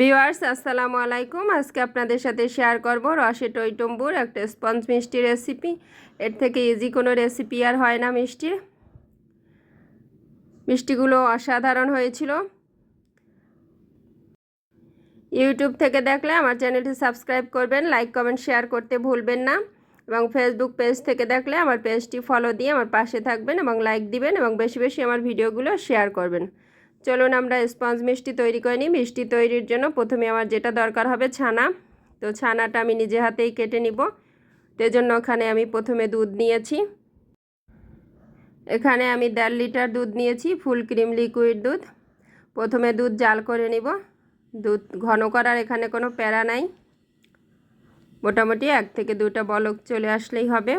Viewers, আসসালামু আলাইকুম। আজকে আপনাদের সাথে শেয়ার করব রসে টইটম্বুর একটা স্পঞ্জ মিষ্টি রেসিপি। এর থেকে ইজি কোনো রেসিপি আর হয় না মিষ্টির মিষ্টিগুলো অসাধারণ হয়েছিল। ইউটিউব থেকে দেখলে আমার চ্যানেলটি সাবস্ক্রাইব করবেন, লাইক, কমেন্ট, শেয়ার করতে ভুলবেন না। এবং ফেসবুক পেজ থেকে দেখলে আমার পেজটি ফলো দিয়ে আমার পাশে থাকবেন এবং লাইক দিবেন এবং বেশি বেশি আমার ভিডিওগুলো শেয়ার করবেন। চলুন আমরা স্পঞ্জ মিষ্টি তৈরি করে নিই। মিষ্টি তৈরির জন্য প্রথমে আমার যেটা দরকার হবে ছানা। তো ছানাটা আমি নিজে হাতেই কেটে নিব। তো জন্য ওখানে আমি প্রথমে দুধ নিয়েছি। এখানে আমি দেড় লিটার দুধ নিয়েছি, ফুল ক্রিম লিকুইড দুধ। প্রথমে দুধ জাল করে নিব। দুধ ঘন করার এখানে কোনো প্যারা নাই। মোটামুটি এক থেকে দুটা বলক চলে আসলেই হবে।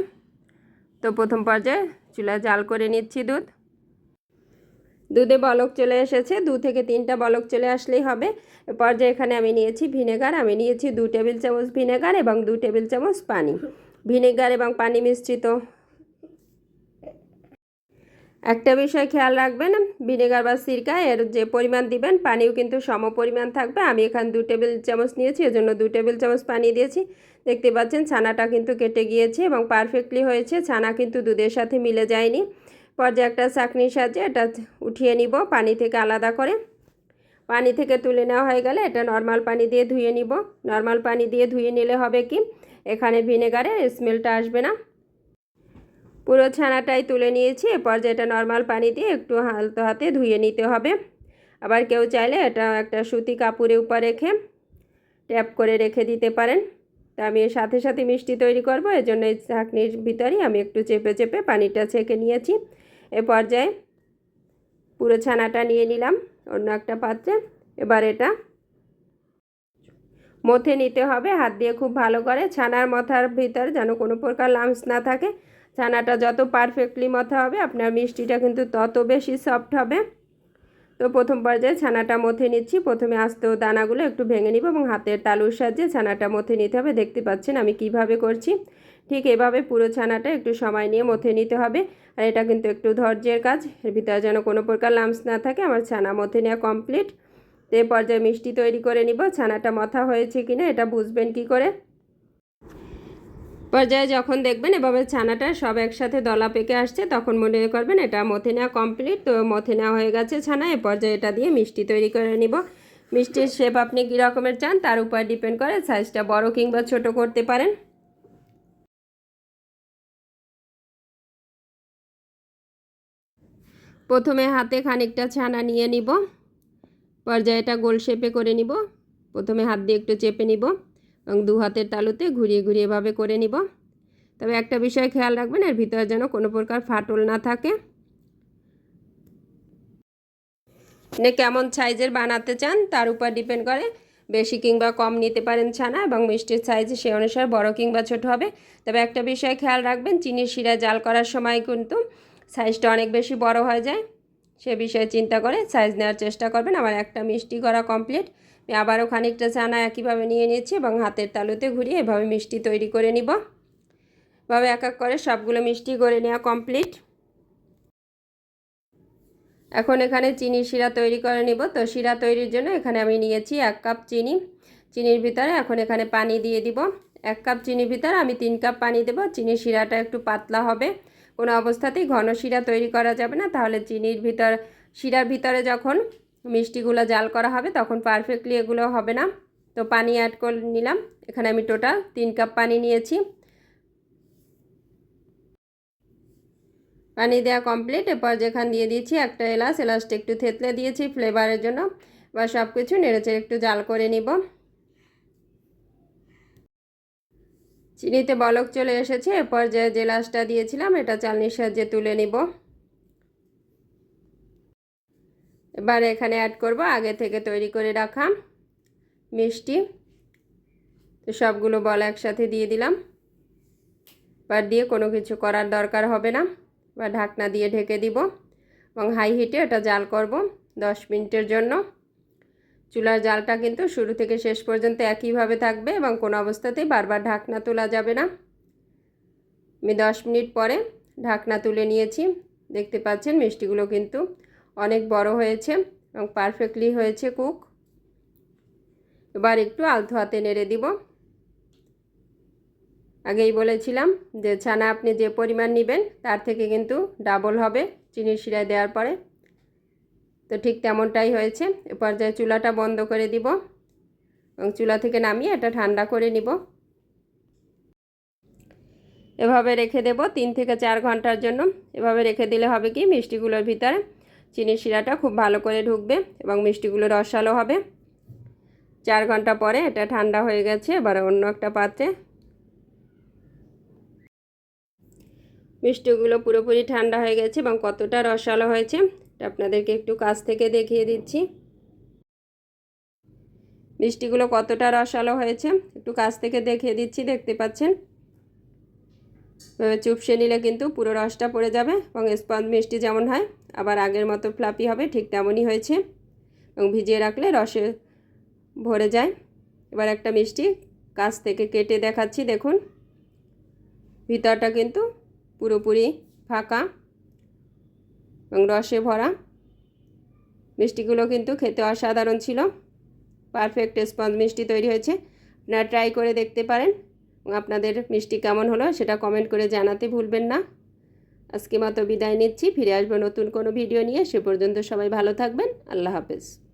তো প্রথম পর্যায়ে চুলা জাল করে নিচ্ছি দুধ। দুধে বলক চলে এসেছে, দু থেকে তিনটা বলক চলে আসলেই হবে। পর্যায়ে এখানে আমি নিয়েছি ভিনেগার, আমি নিয়েছি দু টেবিল চামচ ভিনেগার এবং দু টেবিল চামচ পানি। ভিনেগার এবং পানি মিশ্রিত। একটা বিষয় খেয়াল রাখবেন, ভিনেগার বা সিরকা এর যে পরিমাণ দিবেন, পানিও কিন্তু সম পরিমাণ থাকবে। আমি এখানে দু টেবিল চামচ নিয়েছি, এজন্য দু টেবিল চামচ পানি দিয়েছি। দেখতে পাচ্ছেন ছানাটা কিন্তু কেটে গিয়েছে এবং পারফেক্টলি হয়েছে, ছানা কিন্তু দুধের সাথে মিলে যায়নি। পর্যায়ে একটা চাকনির সাহায্যে এটা উঠিয়ে নিব, পানি থেকে আলাদা করে। পানি থেকে তুলে নেওয়া হয়ে গেলে এটা নর্মাল পানি দিয়ে ধুয়ে নিব। নর্মাল পানি দিয়ে ধুয়ে নিলে হবে কি, এখানে ভিনেগারের স্মেলটা আসবে না। পুরো ছানাটাই তুলে নিয়েছি, এ পর্যায়ে এটা নর্মাল পানি দিয়ে একটু হালতো হাতে ধুয়ে নিতে হবে। আবার কেউ চাইলে এটা একটা সুতি কাপড়ের উপর রেখে ট্যাপ করে রেখে দিতে পারেন। তা আমি এর সাথে সাথে মিষ্টি তৈরি করব, এজন্য এই চাকনির ভিতরেই আমি একটু চেপে চেপে পানিটা ছেঁকে নিয়েছি। এ পর্যায়ে পুরো ছানাটা নিয়ে নিলাম, অন্য একটা পাত্রে। এবার এটা মথে নিতে হবে, হাত দিয়ে খুব ভালো করে। ছানার মথার ভিতর যেন কোনো প্রকার লামস না থাকে। ছানাটা যত পারফেক্টলি মথা হবে, আপনার মিষ্টিটা কিন্তু তত বেশি সফট হবে। তো প্রথম পর্যায়ে ছানাটা মথে নিচ্ছি। প্রথমে আস্ত দানাগুলো একটু ভেঙে নিব এবং হাতের তালুর সাহায্যে ছানাটা মথে নিতে হবে। দেখতে পাচ্ছেন আমি কীভাবে করছি। ঠিক এভাবে পুরো ছানাটা একটু সময় নিয়ে মথে নিতে হবে। আর এটা কিন্তু একটু ধৈর্যের কাজ। এর ভিতরে যেন কোনো প্রকার লামস না থাকে, আমার ছানা মথে নেওয়া কমপ্লিট তো এই পর্যায়ে মিষ্টি তৈরি করে নিব। ছানাটা মথা হয়েছে কিনা এটা বুঝবেন কি করে? পর্যায়ে যখন দেখবেন এভাবে ছানাটা সব একসাথে দলা পেকে আসছে, তখন মনে করবেন এটা মথে নেওয়া কমপ্লিট তো মথে নেওয়া হয়ে গেছে ছানা। এ পর্যায়ে এটা দিয়ে মিষ্টি তৈরি করে নিব। মিষ্টির শেপ আপনি কী রকমের চান, তার উপর ডিপেন্ড করে সাইজটা বড় কিংবা ছোট করতে পারেন। প্রথমে হাতে খানিকটা ছানা নিয়ে নিব। পর্যায়ে এটা গোল শেপে করে নিব। প্রথমে হাত দিয়ে একটু চেপে নিব এবং দু হাতের তালুতে ঘুরিয়ে ঘুরিয়ে এভাবে করে নিব। তবে একটা বিষয় খেয়াল রাখবেন, এর ভিতরে যেন কোনো প্রকার ফাটল না থাকে। আপনি কেমন সাইজের বানাতে চান তার উপর ডিপেন্ড করে। বেশি কিংবা কম নিতে পারেন ছানা এবং মিষ্টির সাইজ সে অনুসারে বড় কিংবা ছোট হবে। তবে একটা বিষয় খেয়াল রাখবেন, চিনির শিরা জাল করার সময় কিন্তু সাইজটা অনেক বেশি বড় হয়ে যায়, সে বিষয়ে চিন্তা করে সাইজ নেওয়ার চেষ্টা করবেন। আমার একটা মিষ্টি করা কমপ্লিট আমি আবারও খানিকটা চানা একইভাবে নিয়ে নিচ্ছি এবং হাতের তালুতে ঘুরিয়ে এভাবে মিষ্টি তৈরি করে নিব। এভাবে এক এক করে সবগুলো মিষ্টি করে নেওয়া কমপ্লিট এখন এখানে চিনি শিরা তৈরি করে নিব। তো শিরা তৈরির জন্য এখানে আমি নিয়েছি এক কাপ চিনি। চিনির ভিতরে এখন এখানে পানি দিয়ে দিব। এক কাপ চিনির ভিতরে আমি তিন কাপ পানি দেব। চিনির শিরাটা একটু পাতলা হবে। কোনো অবস্থাতেই ঘন শিরা তৈরি করা যাবে না। তাহলে চিনির ভিতর, শিরার ভিতরে যখন মিষ্টিগুলো জাল করা হবে, তখন পারফেক্টলি এগুলো হবে না। তো পানি অ্যাড করে নিলাম। এখানে আমি টোটাল তিন কাপ পানি নিয়েছি। পানি দেওয়া কমপ্লিট এরপর যেখানে দিয়ে দিয়েছি একটা এলাচ। এলাচটা একটু থেতলে দিয়েছি ফ্লেভারের জন্য। বা সব কিছু নেড়েচেড়ে একটু জাল করে নিব। চিনিতে বলক চলে এসেছে এরপর যে যে লাশটা দিয়েছিলাম, এটা চালনির সাহায্যে তুলে নিব। এবার এখানে অ্যাড করব, আগে থেকে তৈরি করে রাখা মিষ্টি। তো সবগুলো বল একসাথে দিয়ে দিলাম। এবার দিয়ে কোনো কিছু করার দরকার হবে না। বা ঢাকনা দিয়ে ঢেকে দিব এবং হাই হিটে এটা জাল করব দশ মিনিটের জন্য। চুলার জালটা কিন্তু শুরু থেকে শেষ পর্যন্ত একইভাবে থাকবে এবং কোনো অবস্থাতেই বারবার ঢাকনা তোলা যাবে না। আমি দশ মিনিট পরে ঢাকনা তুলে নিয়েছি। দেখতে পাচ্ছেন মিষ্টিগুলো কিন্তু অনেক বড় হয়েছে এবং পারফেক্টলি হয়েছে কুক। এবার একটু আলতো হাতে নেড়ে দিব। আগেই বলেছিলাম যে ছানা আপনি যে পরিমাণ নেবেন তার থেকে কিন্তু ডাবল হবে চিনির শিরায় দেওয়ার পরে। তো ঠিক তেমনটাই হয়েছে। এ পর্যায়ে চুলাটা বন্ধ করে দিব এবং চুলা থেকে নামিয়ে এটা ঠান্ডা করে নিব। এভাবে রেখে দেব তিন থেকে চার ঘণ্টার জন্য। এভাবে রেখে দিলে হবে কি মিষ্টিগুলোর ভিতরে চিনির শিরাটা খুব ভালো করে ঢুকবে এবং মিষ্টিগুলো রসালো হবে। চার ঘণ্টা পরে এটা ঠান্ডা হয়ে গেছে, এবার অন্য একটা পাত্রে। মিষ্টিগুলো পুরোপুরি ঠান্ডা হয়ে গেছে এবং কতটা রসালো হয়েছে আপনাদেরকে একটু কাছ থেকে দেখিয়ে দিচ্ছি। মিষ্টিগুলো কতটা রসালো হয়েছে, একটু কাছ থেকে দেখিয়ে দিচ্ছি, দেখতে পাচ্ছেন? চুপসে নিলে কিন্তু পুরো রসটা পড়ে যাবে এবং স্পঞ্জ মিষ্টি যেমন হয়, আবার আগের মতো ফ্লাপি হবে, ঠিক তেমনই হয়েছে। এবং ভিজিয়ে রাখলে রসে ভরে যায়। এবার একটা মিষ্টি কাছ থেকে কেটে দেখাচ্ছি, দেখুন। ভিতরটা কিন্তু পুরোপুরি ফাঁকা। এবং রসে ভরা। মিষ্টিগুলো কিন্তু খেতে অসাধারণ ছিল। পারফেক্ট স্পঞ্জ মিষ্টি তৈরি হয়েছে। আপনারা ট্রাই করে দেখতে পারেন। আপনাদের মিষ্টি কেমন হলো সেটা কমেন্ট করে জানাতে ভুলবেন না। আজকে মতো বিদায় নিচ্ছি। ফিরে আসব নতুন কোনো ভিডিও নিয়ে। সে পর্যন্ত সবাই ভালো থাকবেন। আল্লাহ হাফেজ।